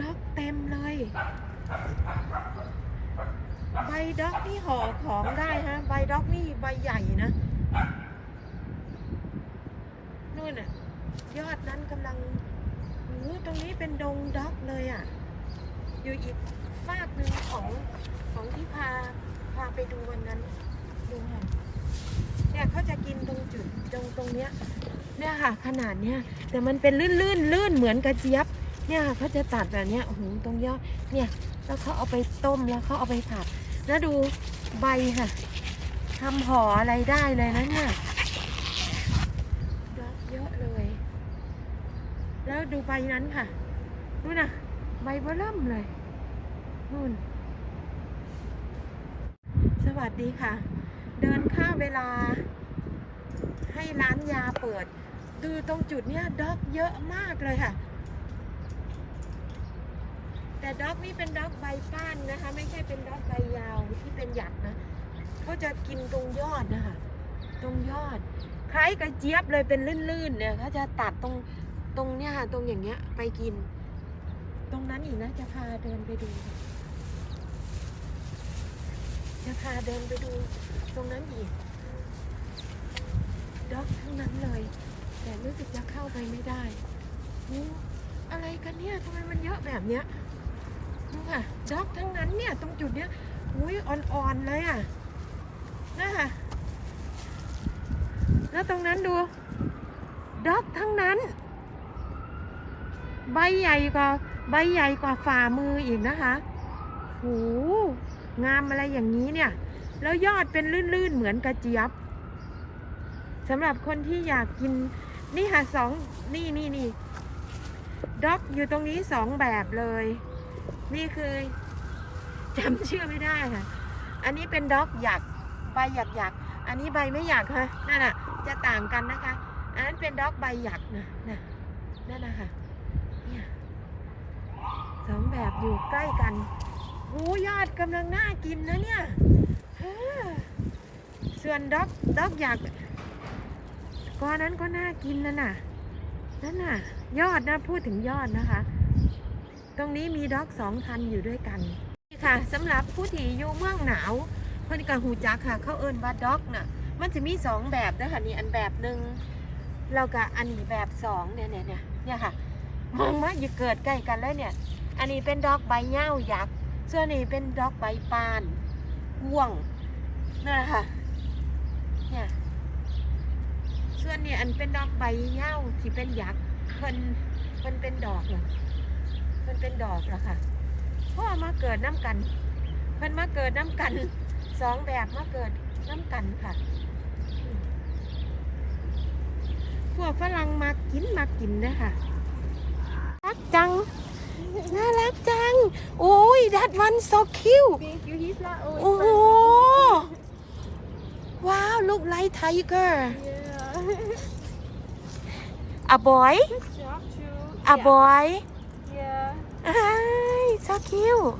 ด็อกเต็มเลย ใบด็อกนี่ห่อของได้ฮะ ใบด็อกนี่ใบใหญ่นะนู่นน่ะยอดนั้นกำลังโอ้โหตรงนี้เป็นดงด็อกเลยอะอยู่อีกฟากหนึ่งของของที่พาพาไปดูวันนั้นดูค่ะเนี่ยเขาจะกินตรงจุดตรงตรงเนี้ยเนี่ยค่ะ ขนาดเนี้ยแต่มันเป็นลื่นลื่นลื่นเหมือนกระเจี๊ยบ เนี่ยค่ะเขาจะตัดแบบเนี้ยโอ้โหตรงยอดเนี่ยแล้วเขาเอาไปต้มแล้วเขาเอาไปผัด แล้วดูใบค่ะทำห่ออะไรได้เลยนะเนี่ยดอกเยอะเลย แล้วดูใบนั้นค่ะนู่นน่ะ ใบเบอร์เริ่มเลยนู่น สวัสดีค่ะ เดินข้าเวลา ให้ร้านยาเปิด ดูตรงจุดเนี้ยด็อกเยอะมากเลยค่ะ แต่ด็อกนี่เป็นด็อกใบก้านนะคะ ไม่ใช่เป็นด็อกใบยาวที่เป็นหยักนะเขาจะกินตรงยอดนะคะตรงยอด คล้ายกระเจี๊ยบเลยเป็นลื่นๆเนี่ยเขาจะตัดตรงตรงเนี้ยค่ะตรงอย่างเงี้ยไปกิน ตรงนั้นอีกนะจะพาเดินไปดู จะพาเดินไปดู ตรงนั้นอีกด็อกทั้งนั้นเลย แต่รู้สึกจะเข้าไปไม่ได้อู้อะไรกันเนี่ยทำไมมันเยอะแบบเนี้ย ดูค่ะด็อกทั้งนั้นเนี่ยตรงจุดเนี้ยอุ้ยอ่อนๆเลยอะนะคะแล้วตรงนั้นดูด็อกทั้งนั้น ใบใหญ่กว่าใบใหญ่กว่าฝ่ามืออีกนะคะโหงามอะไรอย่างนี้เนี่ย แล้วยอดเป็นลื่นๆเหมือนกระเจี๊ยบสำหรับคนที่อยากกินนี่ค่ะสองนี่นี่นี่ด็อกอยู่ตรงนี้สองแบบเลย นี่คือจำชื่อไม่ได้ค่ะ อันนี้เป็นด็อกหยักใบหยักหยักอันนี้ใบไม่หยักค่ะนั่นน่ะ จะต่างกันนะคะ อันนั้นเป็นด็อกใบหยักนะนะนั่นนะคะเนี่ยสองแบบอยู่ใกล้กันหูยอดกำลังน่ากินนะเนี่ยเฮ้อส่วนด็อกด็อกหยักก้อนนั้นก็น่ากินนั่นน่ะนั่นน่ะ ยอดนะพูดถึงยอดนะคะ ตรงนี้มีด็อกสองพันอยู่ด้วยกันนี่ค่ะสำหรับผู้ที่อยู่เมืองหนาวเพิ่นกับหูจักค่ะ เขาเอิ้นว่าด็อกน่ะ มันจะมีสองแบบด้วยค่ะนี่อันแบบหนึ่งแล้วก็อันนี้แบบสองเนี่ยเนี่ยเนี่ยเนี่ยค่ะมองมาอยู่เกิดใกล้กันเลยเนี่ย อันนี้เป็นด็อกใบเหย้ายักษ์ส่วนนี้เป็นด็อกใบปานห่วงนั่นแหละค่ะเนี่ยส่วนนี้อันเป็นดอกใบเหย้าที่เป็นยักษ์เพิ่นเพิ่นเป็นดอกเหรอเพิ่นเป็นดอกเหรอค่ะพ่อมาเกิดน้ำกัน เพิ่นมาเกิดน้ำกันสองแบบมาเกิดน้ำกันค่ะอืมพวกฝรั่งมากินมากินเด้อค่ะรักจัง น่ารักจัง โอ้ย that one so cute Thank you. He's not always โอ้โห friendly. ว้าว look like tiger Yeah. a boy Good job, True. a yeah. boy Yeah. อ้าย so cute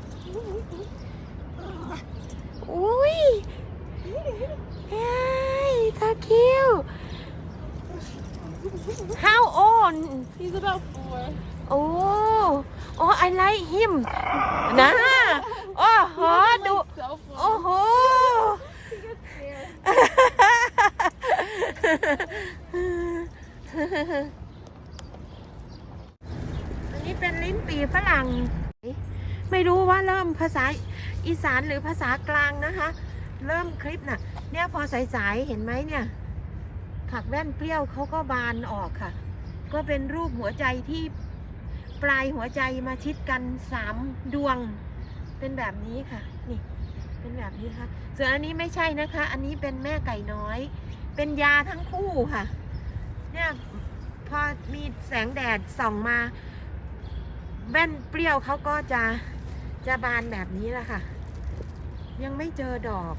อุ้ยเฮ้ย so cute how old He's about four. โอ้โอ้ I like him นะโอ้โห ดู So four. โอ้โห He gets scared. เป็นลิ้นปีฝรั่ง ไม่รู้ว่าเริ่มภาษาอีสานหรือภาษากลางนะคะ เริ่มคลิปน่ะ เนี่ยพอสายๆเห็นไหมเนี่ย ผักแว่นเปรี้ยวเขาก็บานออกค่ะ ก็เป็นรูปหัวใจที่ปลายหัวใจมาชิดกันสามดวง เป็นแบบนี้ค่ะ นี่ เป็นแบบนี้ค่ะ ส่วนอันนี้ไม่ใช่นะคะ อันนี้เป็นแม่ไก่น้อย เป็นยาทั้งคู่ค่ะ เนี่ยพอมีแสงแดดส่องมา แว่นเปรี้ยวเขาก็จะจะบานแบบนี้แหละค่ะ ยังไม่เจอดอก